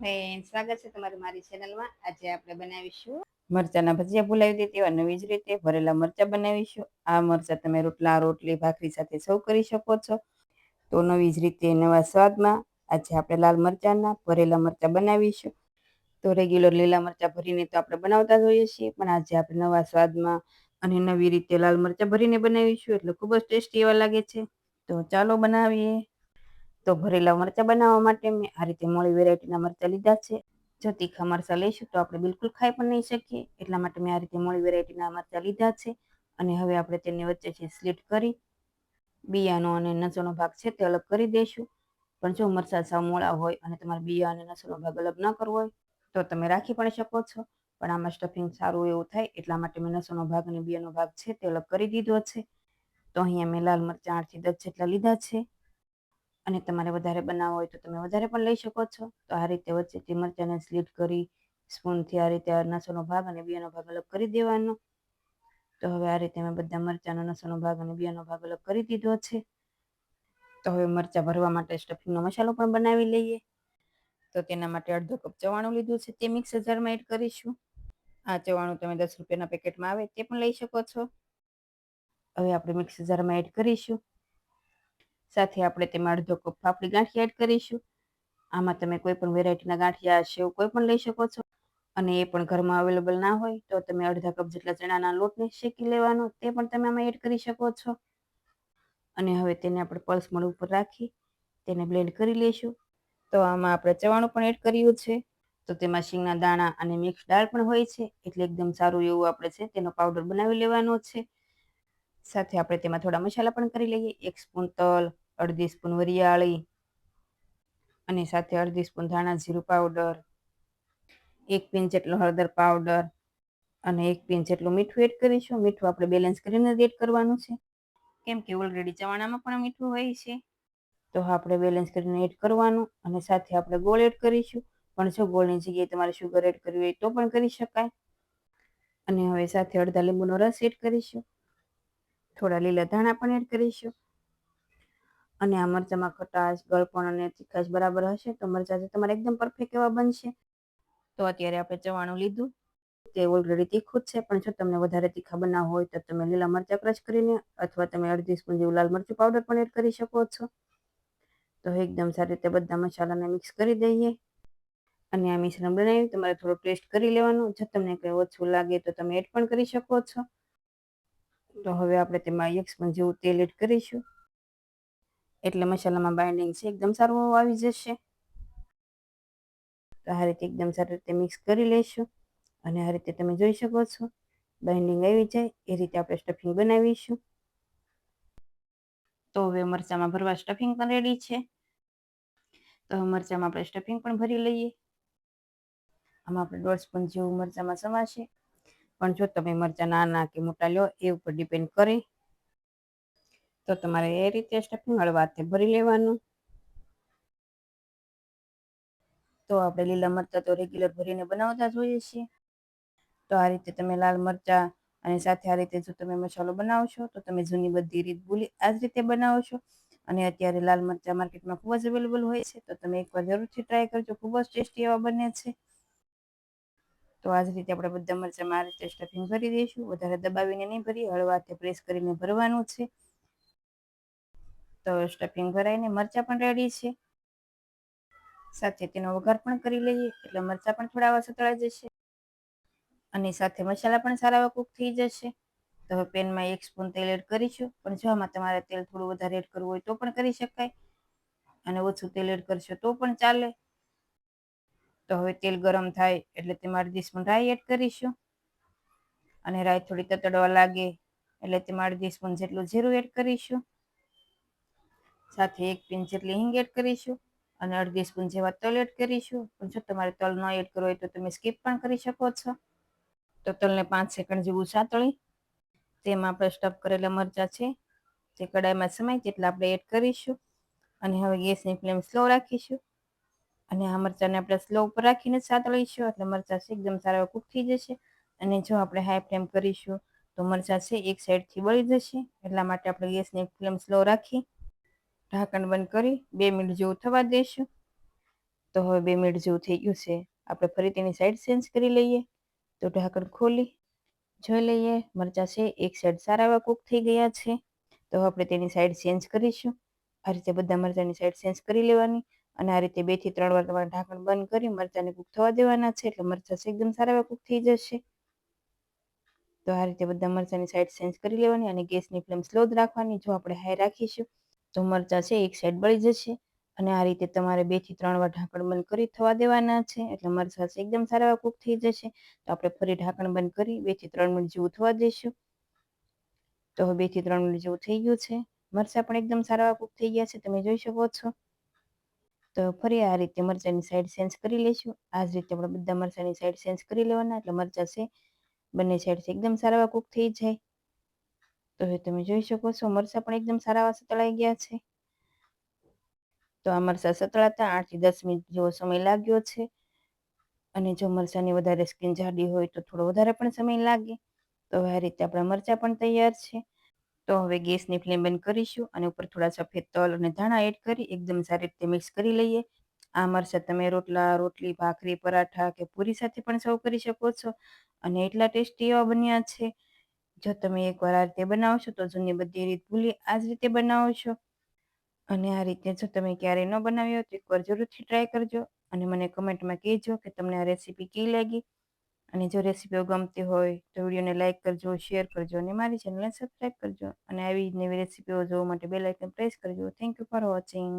Friend સ્વાગત છે તમારું મારી ચેનલમાં આજે આપણે બનાવીશું મરચાના ભજીયા ભૂલાવી દે તેવા નવી જ રીતે ભરેલા મરચા બનાવીશું. આ મરચા તમે રોટલા, રોટલી, ભાખરી સાથે સૌ કરી શકો છો. તો નવી જ રીતે નવા સ્વાદમાં આજે આપણે લાલ મરચાના ભરેલા મરચા બનાવીશું. તો રેગ્યુલર લીલા મરચા ભરીને તો આપણે બનાવતા જ હોઈએ છીએ, પણ આજે આપણે નવા સ્વાદમાં અને નવી રીતે લાલ મરચા ભરીને બનાવીશું. એટલે ખૂબ જ ટેસ્ટી એવા લાગે છે. તો ચાલો બનાવીએ. તો ભરેલા મરચાં બનાવવા માટે મેં આ રીતે મોળી વેરાયટીના મરચાં લીધા છે. જો તીખા મરચાં લઈશું તો આપણે બિલકુલ ખાઈ પણ નહીં શકીએ. એટલા માટે મેં આ રીતે મોળી વેરાયટીના મરચાં લીધા છે અને હવે આપણે તેની વચ્ચે છે સ્લીટ કરી બિયાનો અને નસોનો ભાગ છે તે અલગ કરી દઈશું. પણ જો મરચાં સાવ મોળા હોય અને તમારે બિયા અને નસોનો ભાગ અલગ ન કરવો હોય તો તમે રાખી પણ શકો છો. પણ આમાં સ્ટફિંગ સારું એવું થાય એટલા માટે મેં નસોનો ભાગ અને બિયાનો ભાગ છે તે અલગ કરી દીધો છે. તો અહીંયા મેં લાલ મરચાં આઠથી દસ જેટલા લીધા છે. અને તમારે વધારે બનાવવો હોય તો તમે વધારે પણ લઈ શકો છો. તો આ રીતે વચ્ચેથી મરચાંને સ્લીટ કરી સ્પૂનથી આ રીતે નસોનો ભાગ અને બિયાનો ભાગ અલગ કરી દેવાનો. તો હવે આ રીતે મેં બધા મરચાંનો નસોનો ભાગ અને બિયાનો ભાગ અલગ કરી દીધો છે. તો હવે મરચાં ભરવા માટે સ્ટફિંગનો મસાલો પણ બનાવી લઈએ. તો તેના માટે અડધો કપ ચવાણું લીધું છે, તે મિક્સ જારમાં એડ કરીશું. આ ચવાણું તમે દસ રૂપિયાના પેકેટમાં આવે તે પણ લઈ શકો છો. હવે આપણે મિક્સ જારમાં એડ કરીશું. સાથે આપણે તેમાં અડધો કપ ફાફડી ગાંઠિયા એડ કરીશું. આમાં તમે કોઈ પણ વેરાયટીના ગાંઠિયા સેવ કોઈ પણ લઈ શકો છો. અને એ પણ ઘરમાં અવેલેબલ ના હોય તો તમે અડધા કપ જેટલા ચણાના લોટને શેકી લેવાનો, તે પણ તમે આમાં એડ કરી શકો છો. અને હવે તેને આપણે પલ્સ મળ ઉપર રાખી, તેને બ્લેન્ડ કરી લઈશું. તો આમાં આપણે ચવાણું પણ એડ કર્યું છે. તો તેમાં શીંગના દાણા અને મિક્સ દાળ પણ હોય છે, એટલે એકદમ સારું એવું આપણે છે તેનો પાવડર બનાવી લેવાનો છે. સાથે આપણે તેમાં થોડા મસાલા પણ કરી લઈએ, એક સ્પૂન તલ અડધી સ્પૂન વરિયાળી અને સાથે અડધી સ્પૂન ધાણા જીરું પાવડર, એક પિંચ જેટલો હળદર પાવડર અને એક પિંચ જેટલું મીઠું એડ કરીશું. મીઠું આપણે બેલેન્સ કરીને એડ કરવાનું છે. કેમ કે ઓલરેડી ચવાણામાં પણ મીઠું હોય છે. તો આપણે બેલેન્સ કરીને એડ કરવાનું અને સાથે આપણે ગોળ એડ કરીશું. પણ જો ગોળની જગ્યાએ તમારે શુગર એડ કરવી હોય તો પણ કરી શકાય. અને હવે સાથે અડધા લીંબુનો રસ એડ કરીશું. થોડા લીલા ધાણા પણ એડ કરીશું. અને આ મરચાંમાં ખટાશ ગળપણ અને તીખાશ બરાબર હશે, તો મરચાં તમારે એકદમ પરફેક્ટ એવા બનશે. તો અત્યારે આપણે ચવાણું લીધું. તે ઓલરેડી તીખું જ છે, પણ જો તમને વધારે તીખા બનાવવું હોય તો તમે લીલા મરચાં ક્રશ કરીને અથવા તમે અડધી સ્પૂન જેવું લાલ મરચું પાવડર પણ એડ કરી શકો છો. તો એકદમ સારી રીતે બધા મસાલાને મિક્સ કરી દઈએ. અને આ મિશ્રણ બનાવી તમારે થોડું ટેસ્ટ કરી લેવાનું. જો તમને કંઈ ઓછું લાગે તો તમે એડ પણ કરી શકો છો. તો હવે આપણે તેમાં એક સ્પૂન જેવું તેલ એડ કરીશું. એટલે મસાલામાં બાઇન્ડિંગ છે, એકદમ સારું આવી જશે. તો આ રીતે એકદમ સારી રીતે મિક્સ કરી લઈશું અને આ રીતે તમે જોઈ શકો છો બાઇન્ડિંગ આવી જાય, એ રીતે આપણે સ્ટફિંગ બનાવીશું. તો હવે મરચામાં ભરવા સ્ટફિંગ પણ રેડી છે. તો મરચાંમાં આપણે સ્ટફિંગ પણ ભરી લઈએ. આમાં આપણે દોઢ સ્પૂન જેવું મરચાંમાં સમાશે. પણ જો તમે મરચાં નાના કે મોટા લો, એ ઉપર ડિપેન્ડ કરે. તો તમારે એ રીતે સ્ટફિંગ હળવાથી ભરી લેવાનું. તો આપણે લીલા મરચાં તો રેગ્યુલર ભરીને બનાવતા જોઈએ છીએ. તો આ રીતે તમે લાલ મરચાં અને સાથે આ રીતે જો તમે મસાલો બનાવશો, તો તમે જૂની બધી રીત ભૂલી આ જ રીતે બનાવો અને અત્યારે લાલ મરચાં માર્કેટમાં ખૂબ જ અવેલેબલ હોય છે, તો તમે એકવાર જરૂરથી ટ્રાય કરજો, ખૂબ જ ટેસ્ટી એવા બને છે. તો આ જ રીતે આપણે બધા મરચામાં આ રીતે સ્ટફિંગ ભરી દઈશું. વધારે દબાવીને નહીં ભરી હળવાથી પ્રેસ કરીને ભરવાનું છે. તો સ્ટફિંગ ભરાઈને મરચાં પણ રેડી છે. સાથે તેનો વઘાર પણ કરી લઈએ, એટલે મરચાં પણ થોડા આવા સતળાઈ જશે. અને સાથે મસાલા પણ સારા એવા કૂક થઈ જશે. તો હવે પેનમાં એક સ્પૂન તેલ એડ કરીશું, પણ જો આમાં તમારે તેલ થોડું વધારે એડ કરવું હોય તો પણ કરી શકાય. અને ઓછું તેલ એડ કરશો તો પણ ચાલે. તો હવે તેલ ગરમ થાય, એટલે તેમાં અડધી સ્પૂન રાઈ એડ કરીશું. અને રાઈ થોડી તતડવા લાગે, એટલે તેમાં અડધી સ્પૂન જેટલું જીરું એડ કરીશું. સાથે એક પિંચ જેટલી હિંગ એડ કરીશું અને અડધી સ્પૂન જેવા તલ એડ કરીશું. પણ જો તમારે તલ ન એડ કરવો હોય તો તમે સ્કીપ પણ કરી શકો છો. તો તલને પાંચ સેકન્ડ જેવું સાતળી. તેમાં આપણે સ્ટફ કરેલા મરચાં છે તે કડાઈમાં સમાય તેટલા આપણે એડ કરીશું. અને હવે ગેસની ફ્લેમ સ્લો રાખીશું. અને આ મરચાંને આપણે સ્લો ઉપર રાખીને સાતળીશું. એટલે મરચાં છે, એકદમ સારા કૂક થઈ જશે. અને જો આપણે હાઈ ફ્લેમ કરીશું, તો મરચાં છે, એક સાઈડથી બળી જશે. એટલા માટે આપણે ગેસની ફ્લેમ સ્લો રાખી. ઢાંકણ બંધ કરી, બે મિનિટ જેવું થવા દઈશું તો હવે બે મિનિટ જેવું થઈ ગયું છે. આપણે ફરી તેની સાઈડ ચેન્જ કરી લઈએ. તો ઢાંકણ ખોલી, જોઈ લઈએ. મરચાં છે, એક સાઈડ સારા એવા કૂક થઈ ગયા છે. તો આપણે તેની સાઈડ ચેન્જ કરીશું. આ રીતે બધા મરચાંની સાઈડ ચેન્જ કરી લેવાની. અને આ રીતે બેથી ત્રણ વાર તમારે ઢાંકણ બંધ કરી મરચાંને કૂક થવા દેવાના છે. એટલે મરચાં એકદમ સારા એવા કૂક થઈ જશે. તો આ રીતે બધા મરચાંની સાઈડ ચેન્જ કરી લેવાની અને ગેસની ફ્લેમ સ્લો જ રાખવાની. જો આપણે હાઈ રાખીશું તો મરચાં છે, એક સાઈડ બળી જશે. અને આ રીતે તમારે બેથી ત્રણ વાર ઢાંકણ બંધ કરી થવા દેવાના છે. એટલે મરચાં છે એકદમ સારા એવા કૂક થઈ જશે. તો આપણે ફરી ઢાંકણ બંધ કરી બેથી ત્રણ મિનિટ જેવું થવા દઈશું તો હવે બેથી ત્રણ મિનિટ જેવું થઈ ગયું છે. મરચાં પણ એકદમ સારા એવા કૂક થઈ ગયા છે. તમે જોઈ શકો છો. તો ફરી આ રીતે મરચાંની સાઈડ સેન્સ કરી લઈશું. આ જ રીતે આપણે બધા મરચાંની સાઈડ સેન્સ કરી લેવાના. એટલે મરચાં છે, બંને સાઈડ એકદમ સારા એવા કૂક થઈ જાય. તો હવે તમે જોઈ શકો છો મરચાં પણ એકદમ સારા એવા સતળાઈ ગયા છે. તો આ મરચાં સતળાતા આઠથી દસ મિનિટ જેવો સમય લાગ્યો છે. અને જો મરચાંની વધારે સ્કીન જાડી હોય તો થોડો વધારે પણ સમય લાગે. તો હવે આ રીતે આપણા મરચાં પણ તૈયાર છે. તો હવે ગેસની ફ્લેમ બંધ કરીશું અને ઉપર થોડા સફેદ તલ અને ધાણા એડ કરી એકદમ સારી રીતે મિક્સ કરી લઈએ. આ મરચાં તમે રોટલા, રોટલી, ભાખરી, પરાઠા કે પૂરી સાથે પણ સર્વ કરી શકો છો. અને એટલા ટેસ્ટી એવા બન્યા છે. જો તમે એકવાર આ રીતે બનાવશો તો જૂની બધી રીત ભૂલી આ જ રીતે બનાવશો અને આ રીતે જો તમે ક્યારેય ન બનાવ્યો તો એકવાર જરૂરથી ટ્રાય કરજો. અને મને કમેન્ટમાં કહેજો કે તમને આ રેસીપી કેવી લાગી. અને જો રેસીપીઓ ગમતી હોય, તો વિડીયોને લાઇક કરજો શેર કરજો અને મારી ચેનલને સબસ્ક્રાઈબ કરજો. અને આવી જ નવી રેસીપીઓ જોવા માટે બેલ આઇકન પ્રેસ કરજો. Thank you for watching